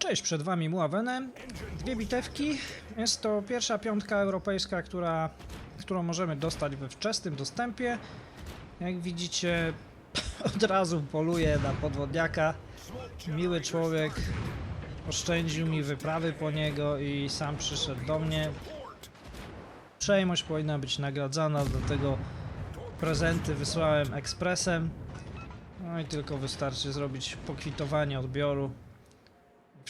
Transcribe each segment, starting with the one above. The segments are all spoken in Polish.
Cześć, przed Wami Muawene. Dwie bitewki. Jest to pierwsza piątka europejska, która, którą możemy dostać we wczesnym dostępie. Jak widzicie, od razu poluje na podwodniaka. Miły człowiek. Oszczędził mi wyprawy po niego i sam przyszedł do mnie. Przejmość powinna być nagradzana, dlatego prezenty wysłałem ekspresem. No i tylko wystarczy zrobić pokwitowanie odbioru.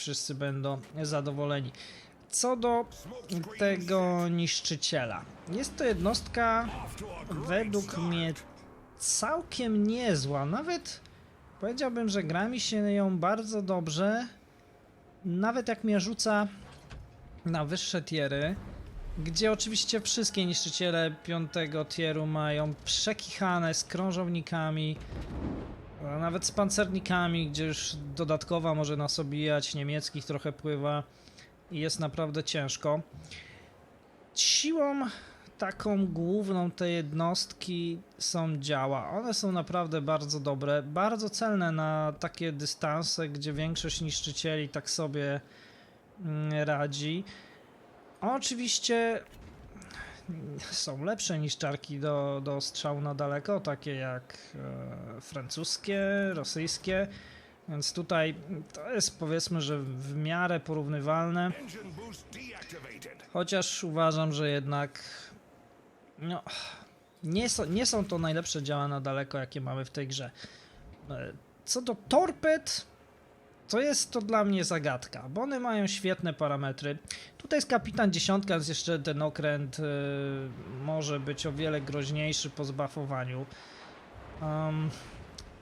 Wszyscy będą zadowoleni. Co do tego niszczyciela. Jest to jednostka według mnie całkiem niezła. Nawet powiedziałbym, że gra mi się ją bardzo dobrze. Nawet jak mnie rzuca na wyższe tiery, gdzie oczywiście wszystkie niszczyciele piątego tieru mają przekichane z krążownikami, a nawet z pancernikami, gdzie już dodatkowa może nas obijać, niemieckich trochę pływa i jest naprawdę ciężko. Siłą taką główną tej jednostki są działa. One są naprawdę bardzo dobre, bardzo celne na takie dystanse, gdzie większość niszczycieli tak sobie mm, radzi. Oczywiście są lepsze niszczarki do, do strzału na daleko, takie jak e, francuskie, rosyjskie. Więc tutaj to jest powiedzmy, że w miarę porównywalne. Chociaż uważam, że jednak no, nie, są, nie są to najlepsze działa na daleko, jakie mamy w tej grze. E, Co do torped, to jest to dla mnie zagadka, bo one mają świetne parametry. Tutaj jest kapitan dziesiątka, więc jeszcze ten okręt e, może być o wiele groźniejszy po zbafowaniu. Um,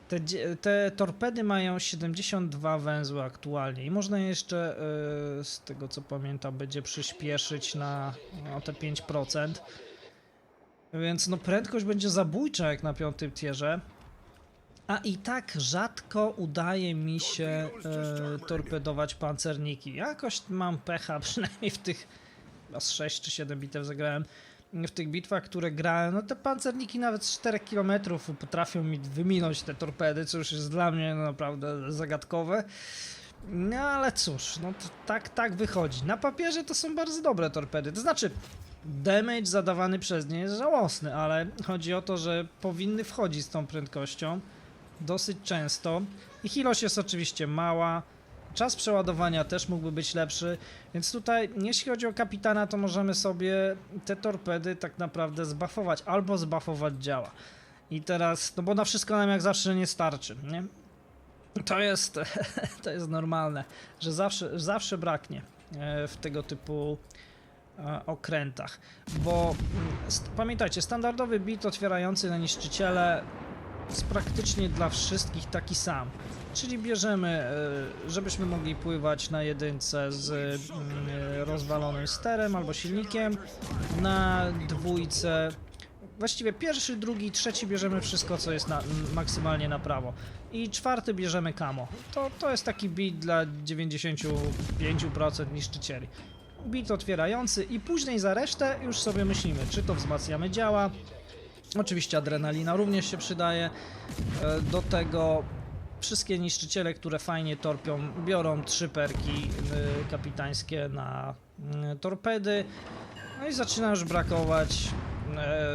te, te torpedy mają 72 węzły aktualnie i można je jeszcze, e, z tego co pamiętam, będzie przyspieszyć na no, te 5%. Więc no prędkość będzie zabójcza jak na piątym tierze. A i tak rzadko udaje mi się e, torpedować pancerniki. Jakoś mam pecha, przynajmniej w tych z 6 czy 7 bitew zagrałem. W tych bitwach, które grałem, no te pancerniki nawet z 4 km potrafią mi wyminąć te torpedy, co już jest dla mnie naprawdę zagadkowe. No ale cóż, no tak, tak wychodzi. Na papierze to są bardzo dobre torpedy. To znaczy, damage zadawany przez nie jest żałosny, ale chodzi o to, że powinny wchodzić z tą prędkością dosyć często. Ich ilość jest oczywiście mała. Czas przeładowania też mógłby być lepszy, więc tutaj, jeśli chodzi o kapitana, to możemy sobie te torpedy tak naprawdę zbafować albo zbafować działa. I teraz, no bo na wszystko nam jak zawsze nie starczy, nie? To jest, to jest normalne, że zawsze, zawsze braknie e, w tego typu e, okrętach. Bo mm, pamiętajcie, standardowy bit otwierający na niszczyciele jest praktycznie dla wszystkich taki sam. Czyli bierzemy, e, żebyśmy mogli pływać na jedynce z e, rozwalonym sterem albo silnikiem, na dwójce Właściwie pierwszy, drugi, trzeci bierzemy wszystko, co jest na, maksymalnie na prawo. I czwarty bierzemy kamo. To, to jest taki bit dla 95% niszczycieli. Bit otwierający i później za resztę już sobie myślimy, czy to wzmacniamy działa. Oczywiście adrenalina również się przydaje. E, Do tego wszystkie niszczyciele, które fajnie torpią, biorą trzy perki y, kapitańskie na y, torpedy. No i zaczyna już brakować e,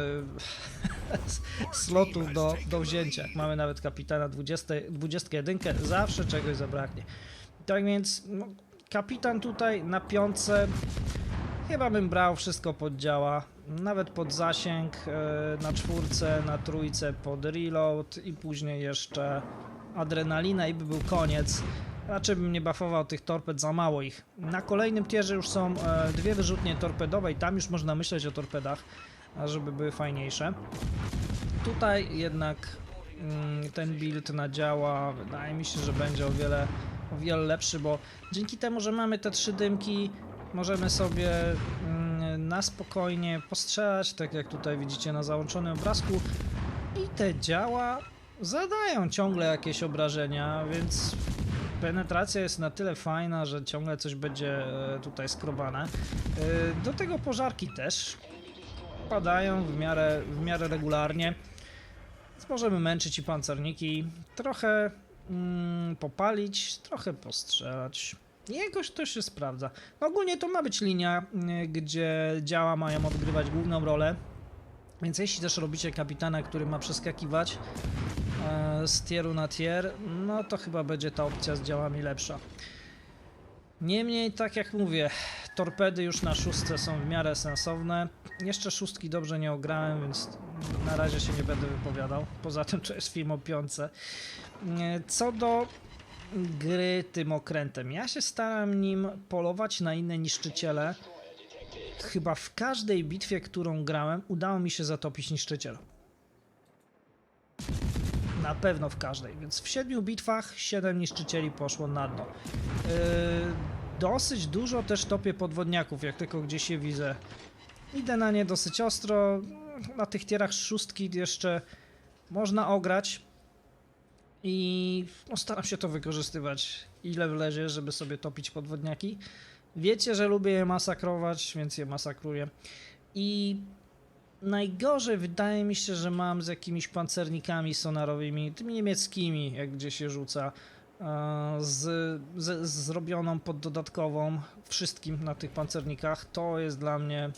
slotów do, do wzięcia. Jak mamy nawet kapitana 20, 21, zawsze czegoś zabraknie. Tak więc no, kapitan tutaj na piątce chyba bym brał wszystko pod działa. Nawet pod zasięg e, na czwórce, na trójce pod reload i później jeszcze adrenalina i by był koniec. Raczej bym nie buffował tych torped, za mało ich. Na kolejnym tierze już są e, dwie wyrzutnie torpedowe i tam już można myśleć o torpedach, żeby były fajniejsze. Tutaj jednak mm, ten build na działa wydaje mi się, że będzie o wiele, o wiele lepszy, bo dzięki temu, że mamy te trzy dymki, możemy sobie mm, na spokojnie postrzelać, tak jak tutaj widzicie na załączonym obrazku i te działa zadają ciągle jakieś obrażenia, więc penetracja jest na tyle fajna, że ciągle coś będzie e, tutaj skrobane. E, Do tego pożarki też padają w miarę, w miarę regularnie. Więc możemy męczyć i pancerniki, trochę mm, popalić, trochę postrzelać. Jakoś to się sprawdza. No ogólnie to ma być linia, y, gdzie działa mają odgrywać główną rolę. Więc jeśli też robicie kapitana, który ma przeskakiwać e, z tieru na tier, no to chyba będzie ta opcja z działami lepsza. Niemniej, tak jak mówię, torpedy już na szóstce są w miarę sensowne. Jeszcze szóstki dobrze nie ograłem, więc na razie się nie będę wypowiadał. Poza tym to jest film o piące. E, Co do gry tym okrętem, ja się staram nim polować na inne niszczyciele. Chyba w każdej bitwie, którą grałem, udało mi się zatopić niszczyciel. Na pewno w każdej, więc w siedmiu bitwach siedem niszczycieli poszło na dno. Yy, dosyć dużo też topię podwodniaków, jak tylko gdzieś je widzę. Idę na nie dosyć ostro. Na tych tierach szóstki jeszcze można ograć. I no, staram się to wykorzystywać ile wlezie, żeby sobie topić podwodniaki. Wiecie, że lubię je masakrować, więc je masakruję. I najgorzej wydaje mi się, że mam z jakimiś pancernikami sonarowymi, tymi niemieckimi, jak gdzie się rzuca, e, z, z, zrobioną pod dodatkową wszystkim na tych pancernikach. To jest dla mnie,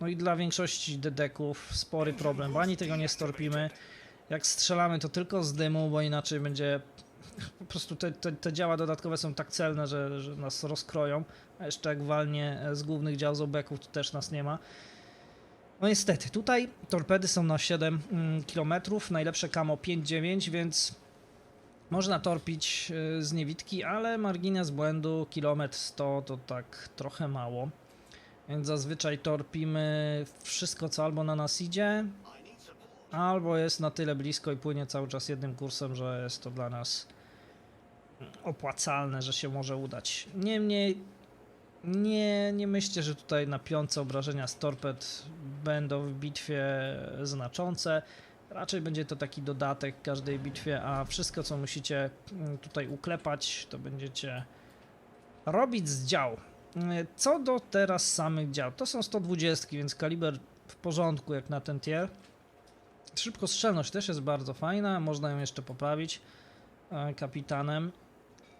no i dla większości dedeków spory problem, bo ani tego nie storpimy. Jak strzelamy, to tylko z dymu, bo inaczej będzie. Po prostu te, te, te działa dodatkowe są tak celne, że, że nas rozkroją. A jeszcze jak walnie z głównych dział z obeków, to też nas nie ma. No niestety, tutaj torpedy są na 7 mm, km, najlepsze kamo 5,9, więc można torpić y, z niewidki, ale margines błędu kilometr 100 to tak trochę mało. Więc zazwyczaj torpimy wszystko, co albo na nas idzie, albo jest na tyle blisko i płynie cały czas jednym kursem, że jest to dla nas opłacalne, że się może udać. Niemniej nie, nie myślcie, że tutaj na piące obrażenia z torped będą w bitwie znaczące. Raczej będzie to taki dodatek każdej bitwie, a wszystko co musicie mm, tutaj uklepać, to będziecie robić z dział. Mm, Co do teraz samych dział, to są 120, więc kaliber w porządku jak na ten tier. Szybkostrzelność też jest bardzo fajna, można ją jeszcze poprawić e, kapitanem.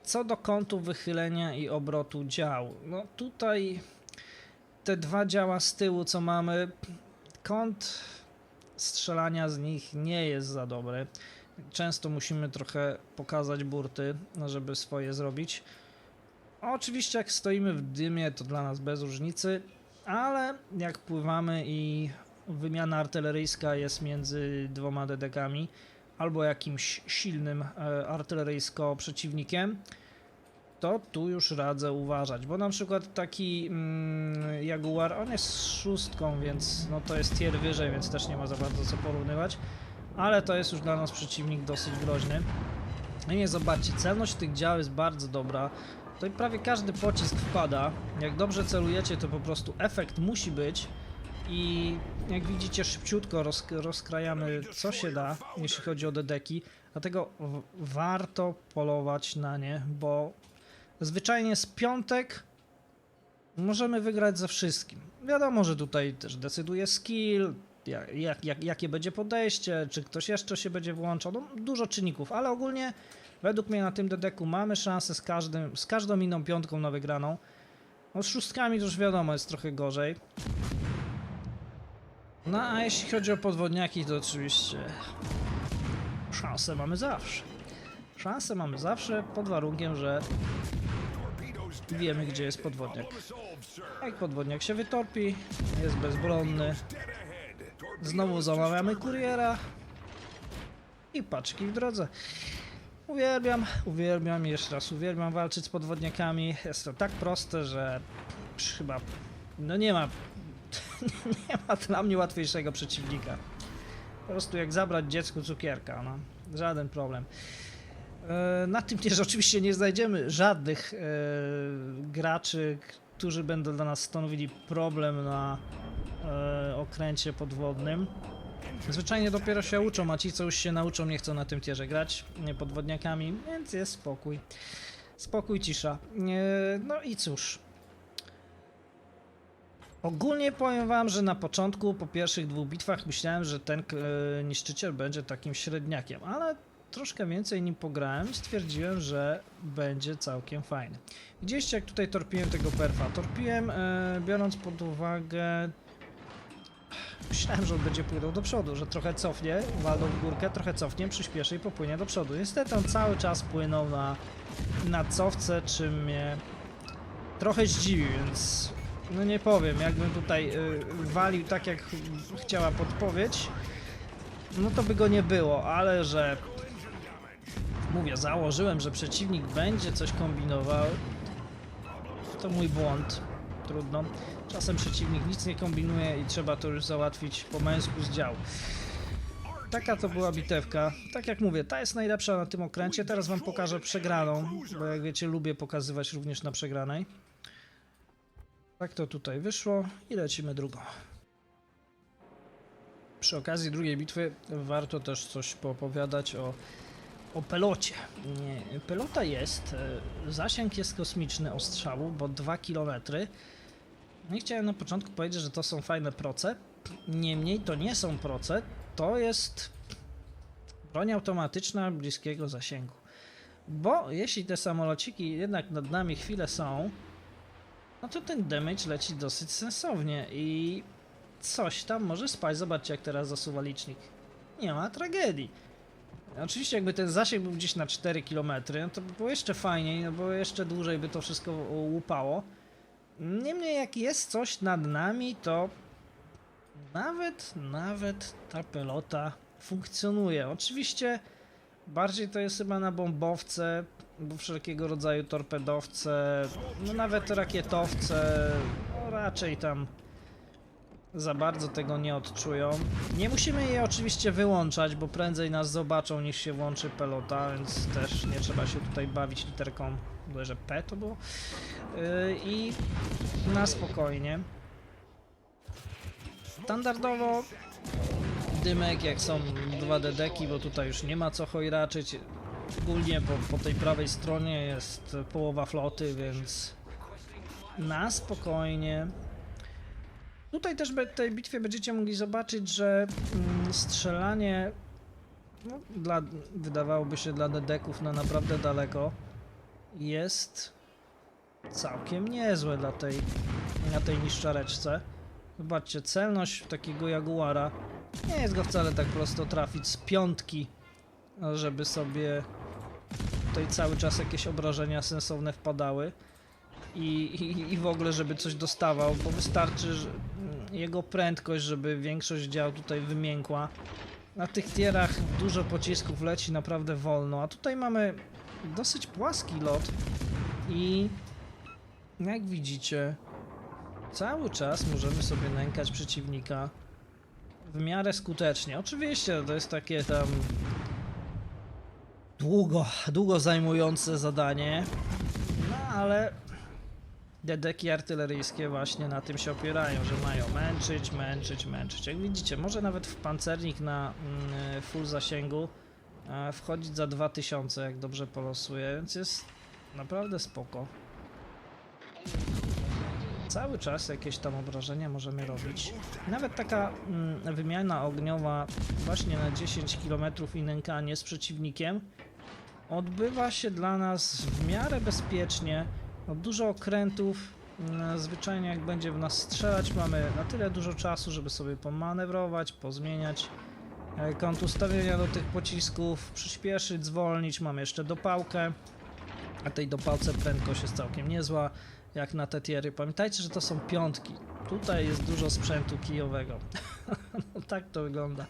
Co do kątu wychylenia i obrotu dział, no tutaj te dwa działa z tyłu, co mamy, kąt strzelania z nich nie jest za dobry. Często musimy trochę pokazać burty, no, żeby swoje zrobić. Oczywiście, jak stoimy w dymie, to dla nas bez różnicy, ale jak pływamy i wymiana artyleryjska jest między dwoma dedekami albo jakimś silnym e, artyleryjsko przeciwnikiem, to tu już radzę uważać, bo na przykład taki mm, Jaguar, on jest szóstką, więc no to jest tier wyżej, więc też nie ma za bardzo co porównywać, ale to jest już dla nas przeciwnik dosyć groźny. No i nie zobaczcie, celność tych dział jest bardzo dobra. Tutaj prawie każdy pocisk wpada. Jak dobrze celujecie, to po prostu efekt musi być. I jak widzicie, szybciutko roz, rozkrajamy co się da, jeśli chodzi o dedeki. Dlatego warto polować na nie, bo zwyczajnie z piątek możemy wygrać ze wszystkim. Wiadomo, że tutaj też decyduje skill, jak, jak, jakie będzie podejście, czy ktoś jeszcze się będzie włączał. No, dużo czynników, ale ogólnie według mnie na tym dedeku mamy szansę z, każdym, z każdą inną piątką na wygraną. No z szóstkami to już wiadomo, jest trochę gorzej. No a jeśli chodzi o podwodniaki, to oczywiście szanse mamy zawsze. Szanse mamy zawsze pod warunkiem, że wiemy gdzie jest podwodniak. Jak podwodniak się wytorpi, jest bezbronny. Znowu zamawiamy kuriera i paczki w drodze. Uwielbiam, uwielbiam, jeszcze raz uwielbiam walczyć z podwodniakami. Jest to tak proste, że chyba no nie ma nie ma dla mnie łatwiejszego przeciwnika. Po prostu jak zabrać dziecku cukierka, no. Żaden problem. E, Na tym też oczywiście nie znajdziemy żadnych e, graczy, którzy będą dla nas stanowili problem na e, okręcie podwodnym. Zwyczajnie dopiero się uczą, a ci co już się nauczą nie chcą na tym tierze grać podwodniakami, więc jest spokój. Spokój, cisza. No i cóż. Ogólnie powiem wam, że na początku, po pierwszych dwóch bitwach myślałem, że ten e, niszczyciel będzie takim średniakiem, ale troszkę więcej nim pograłem i stwierdziłem, że będzie całkiem fajny. Widzieliście jak tutaj torpiłem tego perfa? Torpiłem e, biorąc pod uwagę... Myślałem, że on będzie płynął do przodu, że trochę cofnie, walną w górkę, trochę cofnie, przyspieszy i popłynie do przodu. Niestety on cały czas płynął na, na cofce, czym mnie trochę zdziwił, więc no nie powiem, jakbym tutaj y, walił tak jak ch- chciała podpowiedź, no to by go nie było, ale że mówię, założyłem, że przeciwnik będzie coś kombinował, to mój błąd. Trudno. Czasem przeciwnik nic nie kombinuje i trzeba to już załatwić po męsku z działu. Taka to była bitewka. Tak jak mówię, ta jest najlepsza na tym okręcie. Teraz wam pokażę przegraną, bo jak wiecie, lubię pokazywać również na przegranej. Tak to tutaj wyszło i lecimy drugą. Przy okazji drugiej bitwy warto też coś poopowiadać o, o pelocie. Nie, Pelota jest, e, zasięg jest kosmiczny ostrzału, bo 2 km. I chciałem na początku powiedzieć, że to są fajne proce. Niemniej to nie są proce, to jest broń automatyczna bliskiego zasięgu. Bo jeśli te samolociki jednak nad nami chwilę są, no to ten damage leci dosyć sensownie i coś tam może spać. Zobaczcie jak teraz zasuwa licznik. Nie ma tragedii. Oczywiście jakby ten zasięg był gdzieś na 4 km, no to by było jeszcze fajniej, no bo jeszcze dłużej by to wszystko łupało. Niemniej jak jest coś nad nami, to nawet, nawet ta pelota funkcjonuje. Oczywiście bardziej to jest chyba na bombowce, bo wszelkiego rodzaju torpedowce, no nawet rakietowce, no raczej tam za bardzo tego nie odczują. Nie musimy je oczywiście wyłączać, bo prędzej nas zobaczą niż się włączy pelota, więc też nie trzeba się tutaj bawić literką, że P to było. Yy, I na spokojnie. Standardowo dymek, jak są dwa dedeki, bo tutaj już nie ma co chojraczyć. Ogólnie po, po tej prawej stronie jest połowa floty, więc na spokojnie. Tutaj też w tej bitwie będziecie mogli zobaczyć, że mm, strzelanie no, dla, wydawałoby się dla dedeków na naprawdę daleko jest całkiem niezłe dla tej, na tej niszczareczce. Zobaczcie, celność takiego Jaguara nie jest go wcale tak prosto trafić z piątki, żeby sobie tutaj cały czas jakieś obrażenia sensowne wpadały i, i, i w ogóle żeby coś dostawał, bo wystarczy że mm, jego prędkość, żeby większość dział tutaj wymiękła. Na tych tierach dużo pocisków leci naprawdę wolno, a tutaj mamy dosyć płaski lot i jak widzicie cały czas możemy sobie nękać przeciwnika w miarę skutecznie. Oczywiście to jest takie tam długo, długo zajmujące zadanie, no ale dedeki artyleryjskie właśnie na tym się opierają, że mają męczyć, męczyć, męczyć. Jak widzicie, może nawet w pancernik na mm, full zasięgu e, wchodzić za 2000, jak dobrze polosuje, więc jest naprawdę spoko. Cały czas jakieś tam obrażenia możemy robić. Nawet taka mm, wymiana ogniowa właśnie na 10 km i nękanie z przeciwnikiem odbywa się dla nas w miarę bezpiecznie. No, dużo okrętów, mm, zwyczajnie jak będzie w nas strzelać, mamy na tyle dużo czasu, żeby sobie pomanewrować, pozmieniać e, kąt ustawienia do tych pocisków, przyspieszyć, zwolnić. Mamy jeszcze dopałkę, a tej dopałce prędkość jest całkiem niezła, jak na te tiery. Pamiętajcie, że to są piątki. Tutaj jest dużo sprzętu kijowego. no tak to wygląda.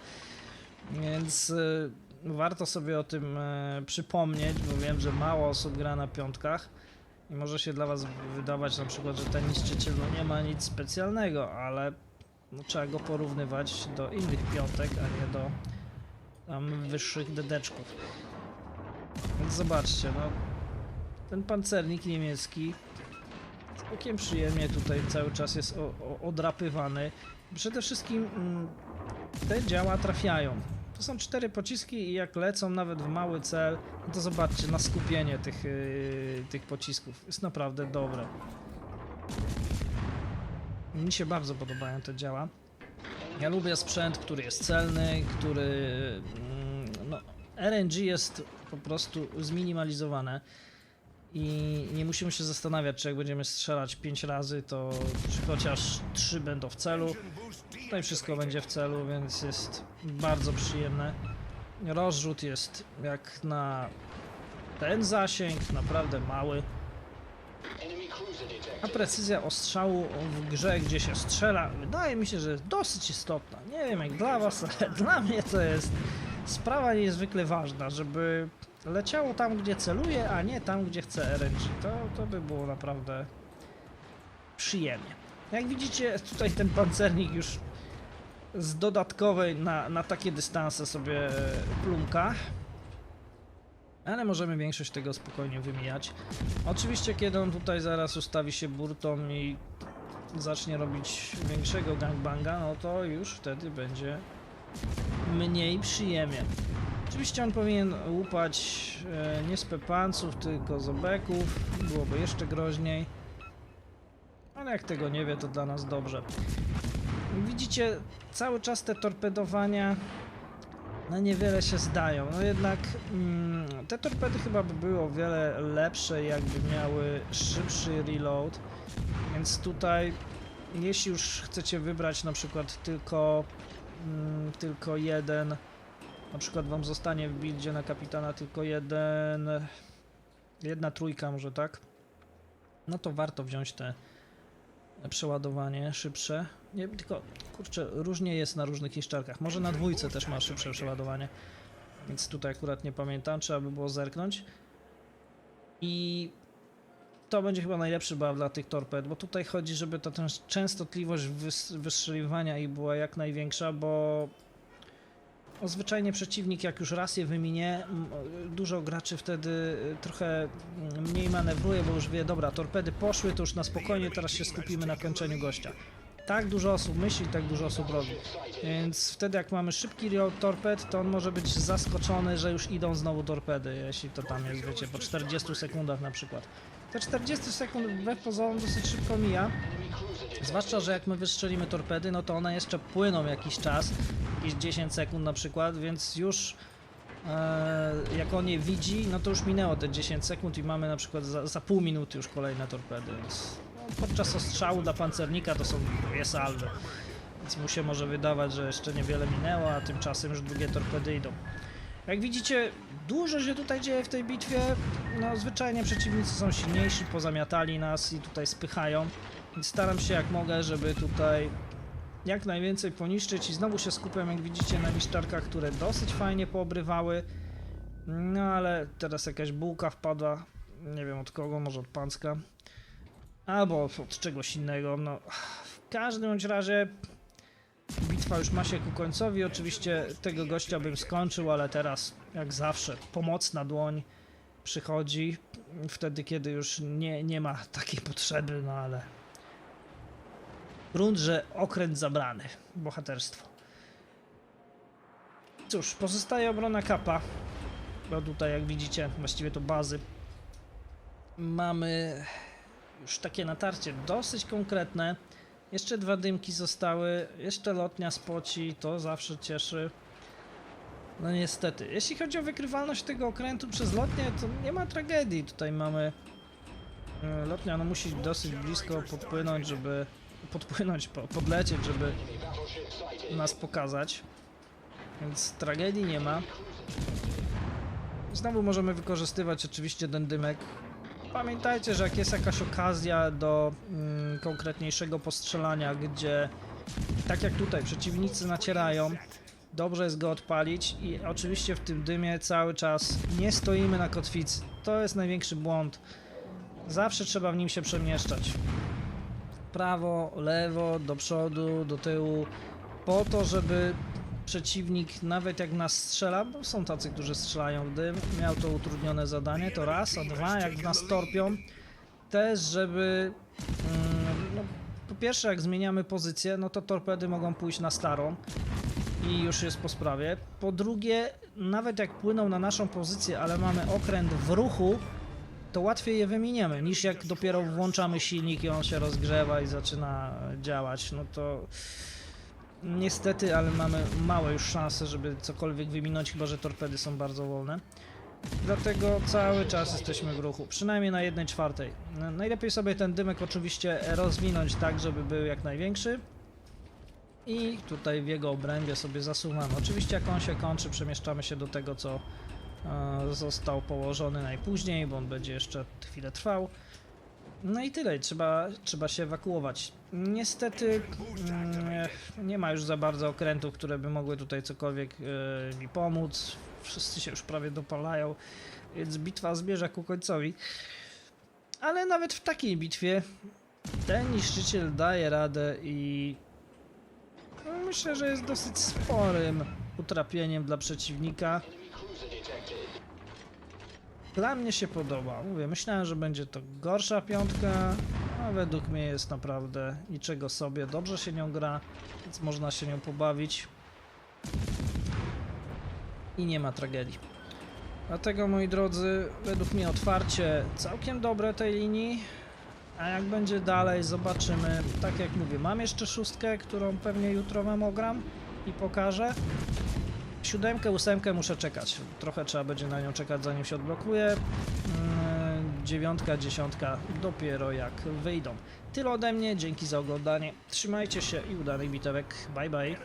Więc y, warto sobie o tym e, przypomnieć, bo wiem, że mało osób gra na piątkach i może się dla was wydawać na przykład, że ten niszczyciel no nie ma nic specjalnego, ale no, trzeba go porównywać do innych piątek, a nie do tam wyższych dedeczków. Więc zobaczcie, no ten pancernik niemiecki całkiem przyjemnie tutaj cały czas jest o, o, odrapywany. Przede wszystkim mm, te działa trafiają. To są cztery pociski i jak lecą nawet w mały cel, no to zobaczcie na skupienie tych, yy, tych pocisków. Jest naprawdę dobre. Mi się bardzo podobają te działa. Ja lubię sprzęt, który jest celny, który mm, no, RNG jest po prostu zminimalizowane i nie musimy się zastanawiać, czy jak będziemy strzelać 5 razy, to czy chociaż 3 będą w celu. Tutaj wszystko będzie w celu, więc jest bardzo przyjemne. Rozrzut jest jak na ten zasięg, naprawdę mały. A precyzja ostrzału w grze, gdzie się strzela, wydaje mi się, że jest dosyć istotna. Nie wiem jak dla was, ale dla mnie to jest sprawa niezwykle ważna, żeby leciało tam, gdzie celuje, a nie tam, gdzie chce RNG. To, to by było naprawdę przyjemnie. Jak widzicie, tutaj ten pancernik już z dodatkowej na, na takie dystanse sobie plumka. Ale możemy większość tego spokojnie wymijać. Oczywiście, kiedy on tutaj zaraz ustawi się burtą i zacznie robić większego gangbanga, no to już wtedy będzie mniej przyjemnie. Oczywiście on powinien łupać e, nie z pepanców, tylko z obeków. Byłoby jeszcze groźniej. Ale jak tego nie wie, to dla nas dobrze. Widzicie, cały czas te torpedowania no niewiele się zdają. No jednak mm, te torpedy chyba by były o wiele lepsze, jakby miały szybszy reload. Więc tutaj, jeśli już chcecie wybrać na przykład tylko, mm, tylko jeden, na przykład wam zostanie w buildzie na kapitana tylko jeden, jedna trójka może tak, no to warto wziąć te przeładowanie szybsze. Nie, tylko kurczę, różnie jest na różnych niszczarkach. Może na dwójce też ma szybsze przeładowanie. Więc tutaj akurat nie pamiętam, trzeba by było zerknąć. I to będzie chyba najlepszy baw dla tych torped, bo tutaj chodzi, żeby ta częs- częstotliwość wys- wystrzeliwania i była jak największa, bo no, zwyczajnie przeciwnik jak już raz je wyminie, dużo graczy wtedy y, trochę mm, mniej manewruje, bo już wie, dobra, torpedy poszły, to już na spokojnie, teraz się skupimy na kończeniu gościa. Tak dużo osób myśli, tak dużo osób robi. Więc wtedy jak mamy szybki torped, to on może być zaskoczony, że już idą znowu torpedy, jeśli to tam jest, wiecie, po 40 sekundach na przykład. Te 40 sekund wbrew pozorom dosyć szybko mija. Zwłaszcza, że jak my wystrzelimy torpedy, no to one jeszcze płyną jakiś czas, jakieś 10 sekund na przykład, więc już e, jak on je widzi, no to już minęło te 10 sekund i mamy na przykład za, za pół minuty już kolejne torpedy, więc no, podczas ostrzału dla pancernika to są dwie salwy. Więc mu się może wydawać, że jeszcze niewiele minęło, a tymczasem już drugie torpedy idą. Jak widzicie, dużo się tutaj dzieje w tej bitwie. No, zwyczajnie przeciwnicy są silniejsi, pozamiatali nas i tutaj spychają. Staram się jak mogę, żeby tutaj jak najwięcej poniszczyć i znowu się skupiam, jak widzicie, na niszczarkach, które dosyć fajnie poobrywały. No ale teraz jakaś bułka wpadła, nie wiem od kogo, może od Pancka. Albo od czegoś innego, no w każdym bądź razie bitwa już ma się ku końcowi, oczywiście tego gościa bym skończył, ale teraz jak zawsze pomocna dłoń przychodzi wtedy, kiedy już nie, nie ma takiej potrzeby, no ale grunt, że okręt zabrany, bohaterstwo. Cóż, pozostaje obrona kapa, bo tutaj jak widzicie, właściwie to bazy. Mamy już takie natarcie dosyć konkretne. Jeszcze dwa dymki zostały, jeszcze lotnia spoci, to zawsze cieszy. No niestety, jeśli chodzi o wykrywalność tego okrętu przez lotnię, to nie ma tragedii. Tutaj mamy e, lotnia, no musi dosyć blisko podpłynąć, żeby podpłynąć, po- podlecieć, żeby nas pokazać. Więc tragedii nie ma. Znowu możemy wykorzystywać oczywiście ten dymek Pamiętajcie, że jak jest jakaś okazja do mm, konkretniejszego postrzelania, gdzie tak jak tutaj przeciwnicy nacierają, dobrze jest go odpalić i oczywiście w tym dymie cały czas nie stoimy na kotwicy. To jest największy błąd. Zawsze trzeba w nim się przemieszczać. Prawo, lewo, do przodu, do tyłu, po to, żeby przeciwnik, nawet jak nas strzela, bo są tacy, którzy strzelają w dym, miał to utrudnione zadanie, to raz, a dwa, jak nas torpią, też, żeby mm, no, po pierwsze, jak zmieniamy pozycję, no to torpedy mogą pójść na starą i już jest po sprawie. Po drugie, nawet jak płyną na naszą pozycję, ale mamy okręt w ruchu, to łatwiej je wyminiemy, niż jak dopiero włączamy silnik i on się rozgrzewa i zaczyna działać, no to Niestety, ale mamy małe już szanse, żeby cokolwiek wyminąć, chyba że torpedy są bardzo wolne. Dlatego cały czas jesteśmy w ruchu, przynajmniej na 1 czwartej. Najlepiej sobie ten dymek oczywiście rozwinąć tak, żeby był jak największy. I tutaj w jego obrębie sobie zasuwamy. Oczywiście jak on się kończy, przemieszczamy się do tego, co został położony najpóźniej, bo on będzie jeszcze chwilę trwał. No i tyle, trzeba, trzeba się ewakuować. Niestety mm, nie ma już za bardzo okrętów, które by mogły tutaj cokolwiek e, mi pomóc. Wszyscy się już prawie dopalają, więc bitwa zmierza ku końcowi. Ale nawet w takiej bitwie ten niszczyciel daje radę i myślę, że jest dosyć sporym utrapieniem dla przeciwnika. Dla mnie się podoba. Mówię, myślałem, że będzie to gorsza piątka, a według mnie jest naprawdę niczego sobie. Dobrze się nią gra, więc można się nią pobawić. I nie ma tragedii. Dlatego, moi drodzy, według mnie otwarcie całkiem dobre tej linii. A jak będzie dalej, zobaczymy. Tak jak mówię, mam jeszcze szóstkę, którą pewnie jutro wam ogram i pokażę. Siódemkę, ósemkę muszę czekać. Trochę trzeba będzie na nią czekać, zanim się odblokuje. Yy, Dziewiątka, dziesiątka dopiero jak wyjdą. Tyle ode mnie, dzięki za oglądanie. Trzymajcie się i udanych bitewek. Bye bye.